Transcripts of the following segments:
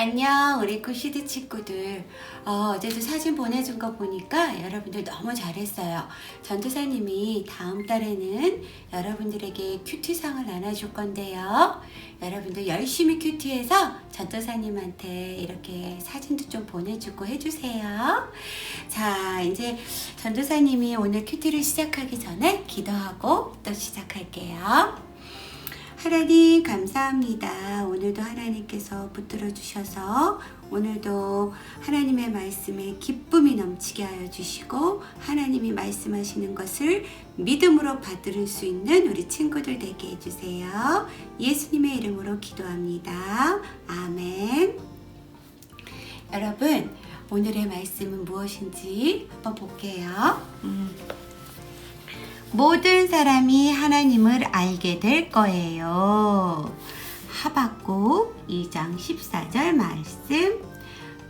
안녕 우리 쿠시드 친구들. 어, 어제도 사진 보내준 거 보니까 여러분들 너무 잘했어요. 전도사님이 다음 달에는 여러분들에게 큐티상을 나눠줄 건데요. 여러분들 열심히 큐티해서 전도사님한테 이렇게 사진도 좀 보내주고 해주세요. 자 이제 전도사님이 오늘 큐티를 시작하기 전에 기도하고 또 시작할게요 하나님 감사합니다. 오늘도 하나님께서 붙들어 주셔서 오늘도 하나님의 말씀에 기쁨이 넘치게 하여 주시고 하나님이 말씀하시는 것을 믿음으로 받들 수 있는 우리 친구들 되게 해주세요. 예수님의 이름으로 기도합니다. 아멘. 여러분 오늘의 말씀은 무엇인지 한번 볼게요. 음. 모든 사람이 하나님을 알게 될 거예요. 하박국 2장 14절 말씀.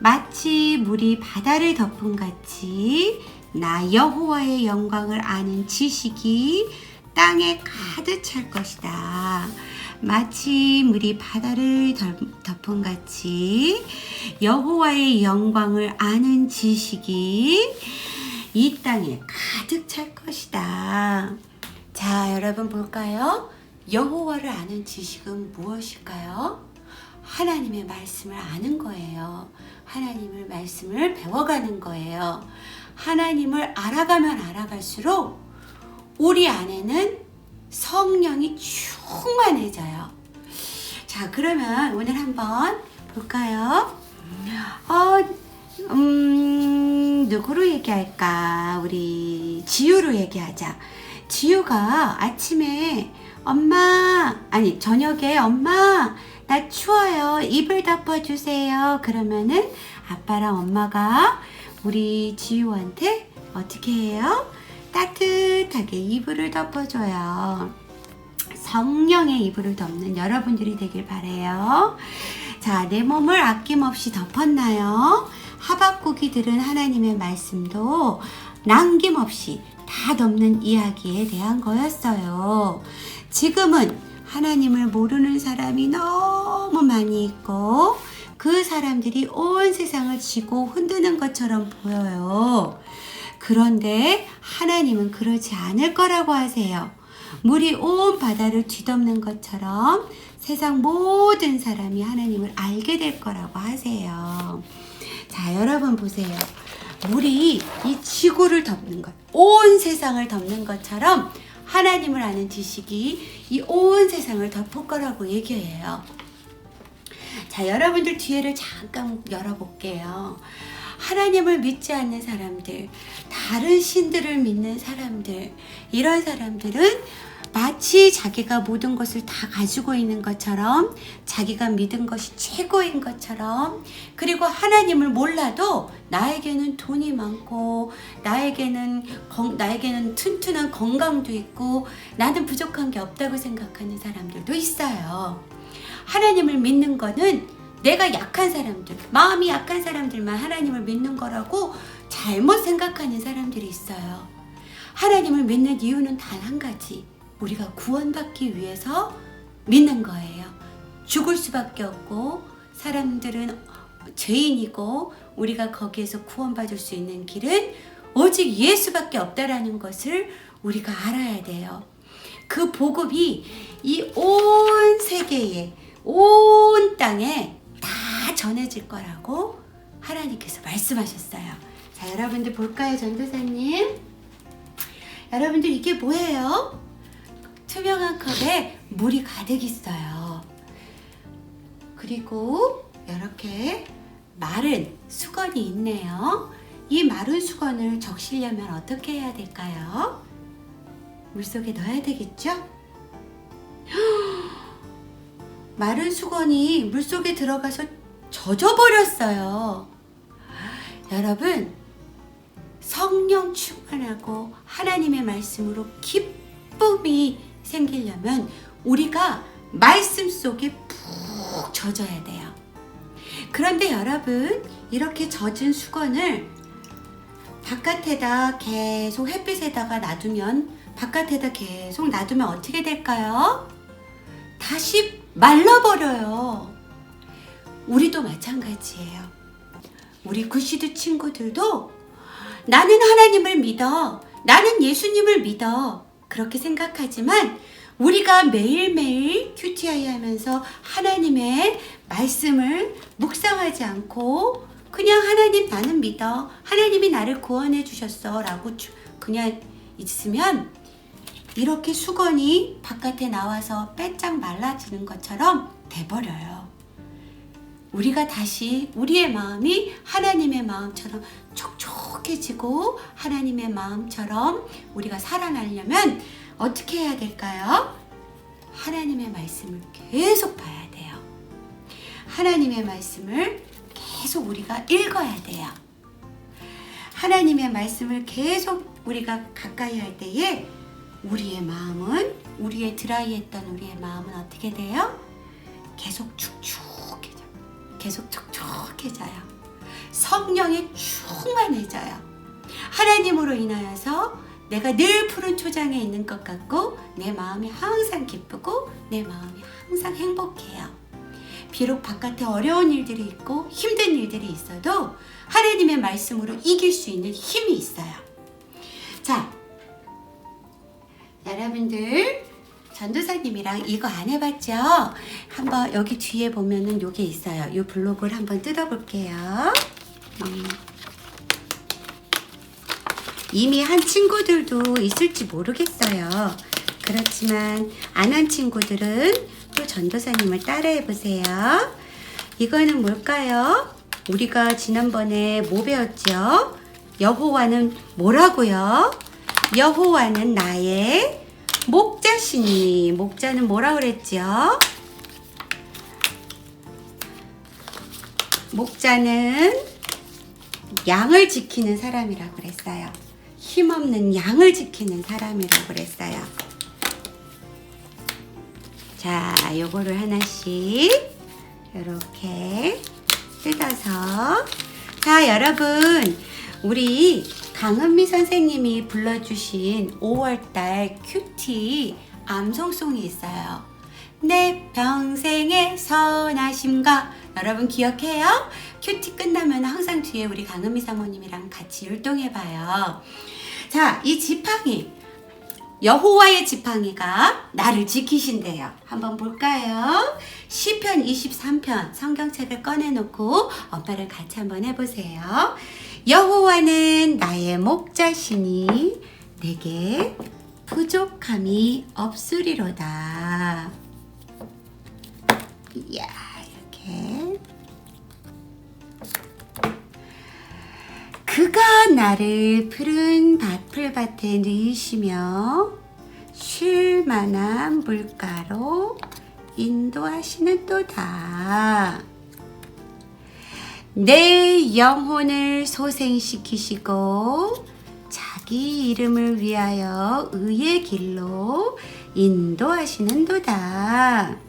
마치 물이 바다를 덮은 같이 나 여호와의 영광을 아는 지식이 땅에 가득 찰 것이다. 마치 물이 바다를 덮- 덮은 같이 여호와의 영광을 아는 지식이 이 땅에 가득 찰 것이다. 자, 여러분 볼까요? 여호와를 아는 지식은 무엇일까요? 하나님의 말씀을 아는 거예요. 하나님을 말씀을 배워가는 거예요. 하나님을 알아가면 알아갈수록 우리 안에는 성령이 충만해져요. 자, 그러면 오늘 한번 볼까요? 어, 음, 누구로 얘기할까? 우리 지유로 얘기하자. 지유가 아침에 엄마, 아니, 저녁에 엄마, 나 추워요. 이불 덮어주세요. 그러면은 아빠랑 엄마가 우리 지유한테 어떻게 해요? 따뜻하게 이불을 덮어줘요. 성령의 이불을 덮는 여러분들이 되길 바래요. 자, 내 몸을 아낌없이 덮었나요? 하박국이 들은 하나님의 말씀도 남김없이 다 덮는 이야기에 대한 거였어요. 지금은 하나님을 모르는 사람이 너무 많이 있고 그 사람들이 온 세상을 쥐고 흔드는 것처럼 보여요. 그런데 하나님은 그러지 않을 거라고 하세요. 물이 온 바다를 뒤덮는 것처럼 세상 모든 사람이 하나님을 알게 될 거라고 하세요. 자, 여러분 보세요. 물이 이 지구를 덮는 것, 온 세상을 덮는 것처럼 하나님을 아는 지식이 이 온 세상을 덮을 거라고 얘기해요. 자, 여러분들 뒤에를 잠깐 열어볼게요. 하나님을 믿지 않는 사람들, 다른 신들을 믿는 사람들, 이런 사람들은 마치 자기가 모든 것을 다 가지고 있는 것처럼, 자기가 믿은 것이 최고인 것처럼, 그리고 하나님을 몰라도 나에게는 돈이 많고, 나에게는, 건- 나에게는 튼튼한 건강도 있고, 나는 부족한 게 없다고 생각하는 사람들도 있어요. 하나님을 믿는 거는 내가 약한 사람들, 마음이 약한 사람들만 하나님을 믿는 거라고 잘못 생각하는 사람들이 있어요. 하나님을 믿는 이유는 단 한 가지. 우리가 구원받기 위해서 믿는 거예요. 죽을 수밖에 없고, 사람들은 죄인이고, 우리가 거기에서 구원받을 수 있는 길은 오직 예수밖에 없다라는 것을 우리가 알아야 돼요. 그 복음이 이 온 세계에, 온 땅에 다 전해질 거라고 하나님께서 말씀하셨어요. 자, 여러분들 볼까요, 전도사님? 여러분들 이게 뭐예요? 투명한 컵에 물이 가득 있어요. 그리고 이렇게 마른 수건이 있네요. 이 마른 수건을 적시려면 어떻게 해야 될까요? 물 속에 넣어야 되겠죠? 마른 수건이 물속에 들어가서 젖어버렸어요. 여러분, 성령 충만하고 하나님의 말씀으로 기쁨이 생기려면 우리가 말씀 속에 푹 젖어야 돼요. 그런데 여러분, 이렇게 젖은 수건을 바깥에다 계속 햇빛에다가 놔두면 바깥에다 계속 놔두면 어떻게 될까요? 다시 말라버려요. 우리도 마찬가지예요. 우리 구시드 친구들도 나는 하나님을 믿어. 나는 예수님을 믿어. 그렇게 생각하지만 우리가 매일매일 QTI 하면서 하나님의 말씀을 묵상하지 않고 그냥 하나님 나는 믿어. 하나님이 나를 구원해 주셨어. 라고 주- 그냥 있으면 이렇게 수건이 바깥에 나와서 빼짝 말라지는 것처럼 돼버려요. 우리가 다시 우리의 마음이 하나님의 마음처럼 촉 촉해지고 하나님의 마음처럼 우리가 살아나려면 어떻게 해야 될까요? 하나님의 말씀을 계속 봐야 돼요. 하나님의 말씀을 계속 우리가 읽어야 돼요. 하나님의 말씀을 계속 우리가 가까이 할 때에 우리의 마음은 우리의 드라이했던 우리의 마음은 어떻게 돼요? 계속 축축해져. 계속 촉촉해져요. 성령에 충만해져요. 하나님으로 인하여서 내가 늘 푸른 초장에 있는 것 같고 내 마음이 항상 기쁘고 내 마음이 항상 행복해요. 비록 바깥에 어려운 일들이 있고 힘든 일들이 있어도 하나님의 말씀으로 이길 수 있는 힘이 있어요. 자, 여러분들 전도사님이랑 이거 안 해봤죠? 한번 여기 뒤에 보면은 요게 있어요. 요 블록을 한번 뜯어볼게요. 음. 이미 한 친구들도 있을지 모르겠어요. 그렇지만 안 한 친구들은 또 전도사님을 따라해 보세요. 이거는 뭘까요? 우리가 지난번에 뭐 배웠죠? 여호와는 뭐라고요? 여호와는 나의 목자시니 목자는 뭐라 그랬죠? 목자는 양을 지키는 사람이라고 그랬어요. 힘없는 양을 지키는 사람이라고 그랬어요. 자, 요거를 하나씩 이렇게 뜯어서 자, 여러분 우리 강은미 선생님이 불러주신 5월달 큐티 암송송이 있어요. 내 평생의 선하심과 여러분 기억해요? 큐티 끝나면 항상 뒤에 우리 강은미 사모님이랑 같이 율동해봐요. 자, 이 지팡이 여호와의 지팡이가 나를 지키신대요. 한번 볼까요? 시편 23편 성경책을 꺼내놓고 엄마랑 같이 한번 해보세요. 여호와는 나의 목자시니 내게 부족함이 없으리로다. 이야 이렇게 그가 나를 푸른 밭풀밭에 누이시며 쉴 만한 물가로 인도하시는 또다. 내 영혼을 소생시키시고 자기 이름을 위하여 의의 길로 인도하시는도다.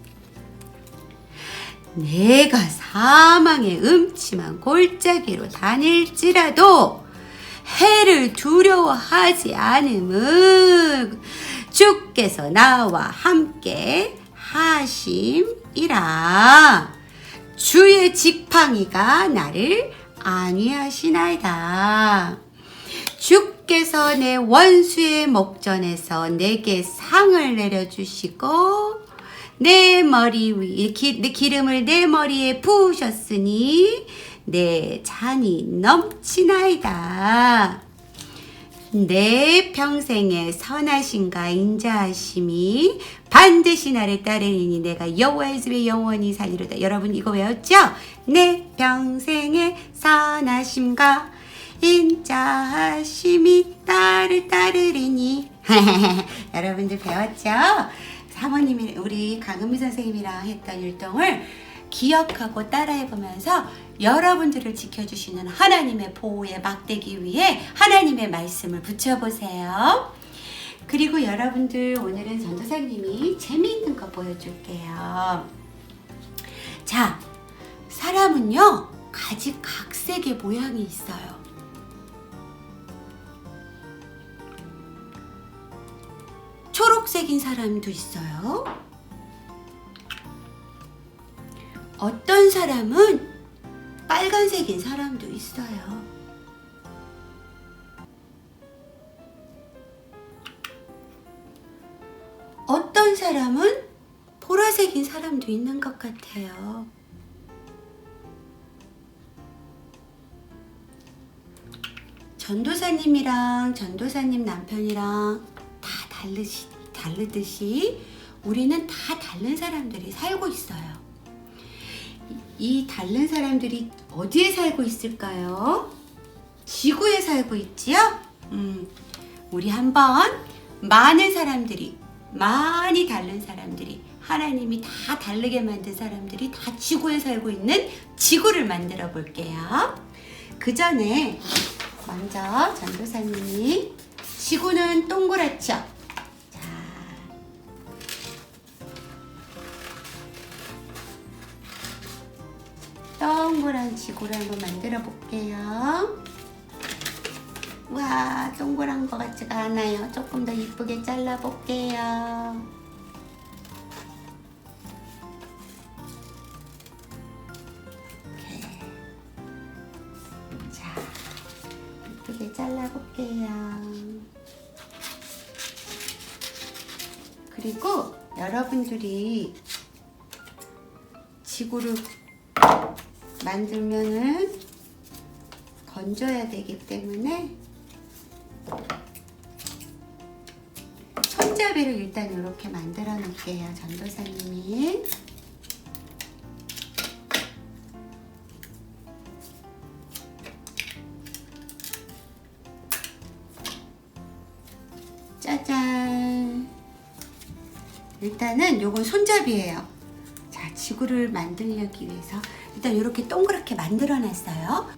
내가 사망의 음침한 골짜기로 다닐지라도 해를 두려워하지 않음은 주께서 나와 함께 하심이라. 주의 지팡이가 나를 안위하시나이다. 주께서 내 원수의 목전에서 내게 상을 내려주시고 내 머리 위 기, 내 기름을 내 머리에 부으셨으니 내 잔이 넘치나이다. 내 평생의 선하신가 인자하심이 반드시 나를 따르니 내가 여호와의 집에 영원히 살리로다. 여러분 이거 외웠죠? 내 평생의 선하심과 인자하심이 나를 따르리니 여러분들 배웠죠? 사모님이 우리 강은미 선생님이랑 했던 율동을 기억하고 따라해 보면서 여러분들을 지켜주시는 하나님의 보호에 막대기 위해 하나님의 말씀을 붙여보세요. 그리고 여러분들 오늘은 전도사님이 재미있는 거 보여줄게요. 자, 사람은요 가지 각색의 모양이 있어요. 초록색인 사람도 있어요. 어떤 사람은 빨간색인 사람도 있어요. 어떤 사람은 보라색인 사람도 있는 것 같아요. 전도사님이랑 전도사님 남편이랑 다 다르시, 다르듯이 우리는 다 다른 사람들이 살고 있어요. 이, 이 다른 사람들이 어디에 살고 있을까요? 지구에 살고 있지요? 음, 우리 한번 많은 사람들이, 많이 다른 사람들이, 하나님이 다 다르게 만든 사람들이 다 지구에 살고 있는 지구를 만들어 볼게요. 그 전에 먼저 전도사님이 지구는 동그랗죠? 동그란 지구를 한번 만들어 볼게요. 와, 동그란 것 같지가 않아요. 조금 더 이쁘게 잘라 볼게요. 자, 이쁘게 잘라 볼게요. 그리고 여러분들이 지구를 만들면은 건져야 되기 때문에 손잡이를 일단 이렇게 만들어 놓을게요. 전도사님이. 짜잔. 일단은 요건 손잡이에요. 자, 지구를 만들기 위해서 일단 이렇게 동그랗게 만들어 놨어요.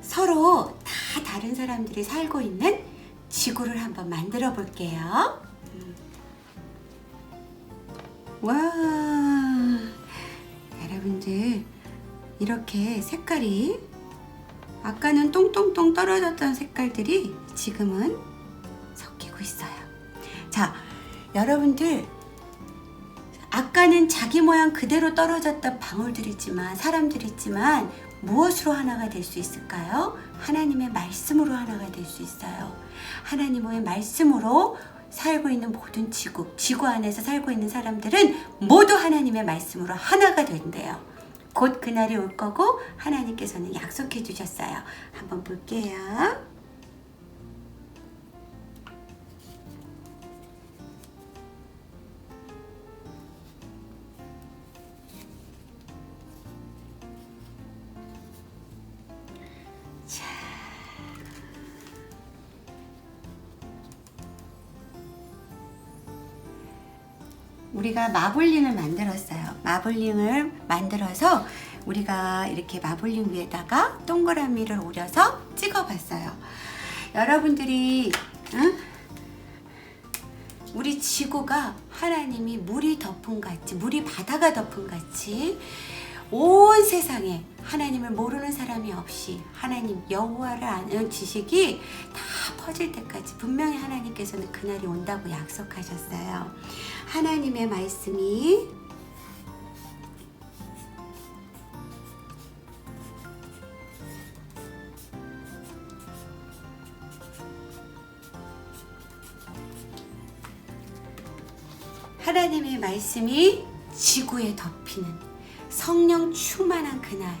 서로 다 다른 사람들이 살고 있는 지구를 한번 만들어 볼게요. 음. 와, 여러분들 이렇게 색깔이 아까는 똥똥똥 떨어졌던 색깔들이 지금은 섞이고 있어요. 자, 여러분들 아까는 자기 모양 그대로 떨어졌던 방울들이지만 사람들이지만 무엇으로 하나가 될 수 있을까요? 하나님의 말씀으로 하나가 될 수 있어요. 하나님의 말씀으로 살고 있는 모든 지구, 지구 안에서 살고 있는 사람들은 모두 하나님의 말씀으로 하나가 된대요. 곧 그날이 올 거고 하나님께서는 약속해 주셨어요. 한번 볼게요. 우리가 마블링을 만들었어요. 마블링을 만들어서 우리가 이렇게 마블링 위에다가 동그라미를 오려서 찍어봤어요. 여러분들이 응? 우리 지구가 하나님이 물이 덮은 같이, 물이 바다가 덮은 같이 온 세상에 하나님을 모르는 사람이 없이 하나님 여호와를 아는 지식이 다 퍼질 때까지 분명히 하나님께서는 그날이 온다고 약속하셨어요. 하나님의 말씀이 하나님의 말씀이 지구에 덮이는 성령 충만한 그날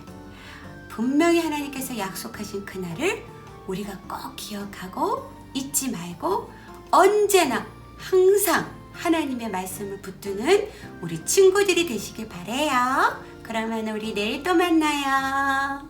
분명히 하나님께서 약속하신 그날을 우리가 꼭 기억하고 잊지 말고 언제나 항상 하나님의 말씀을 붙드는 우리 친구들이 되시길 바래요. 그러면 우리 내일 또 만나요.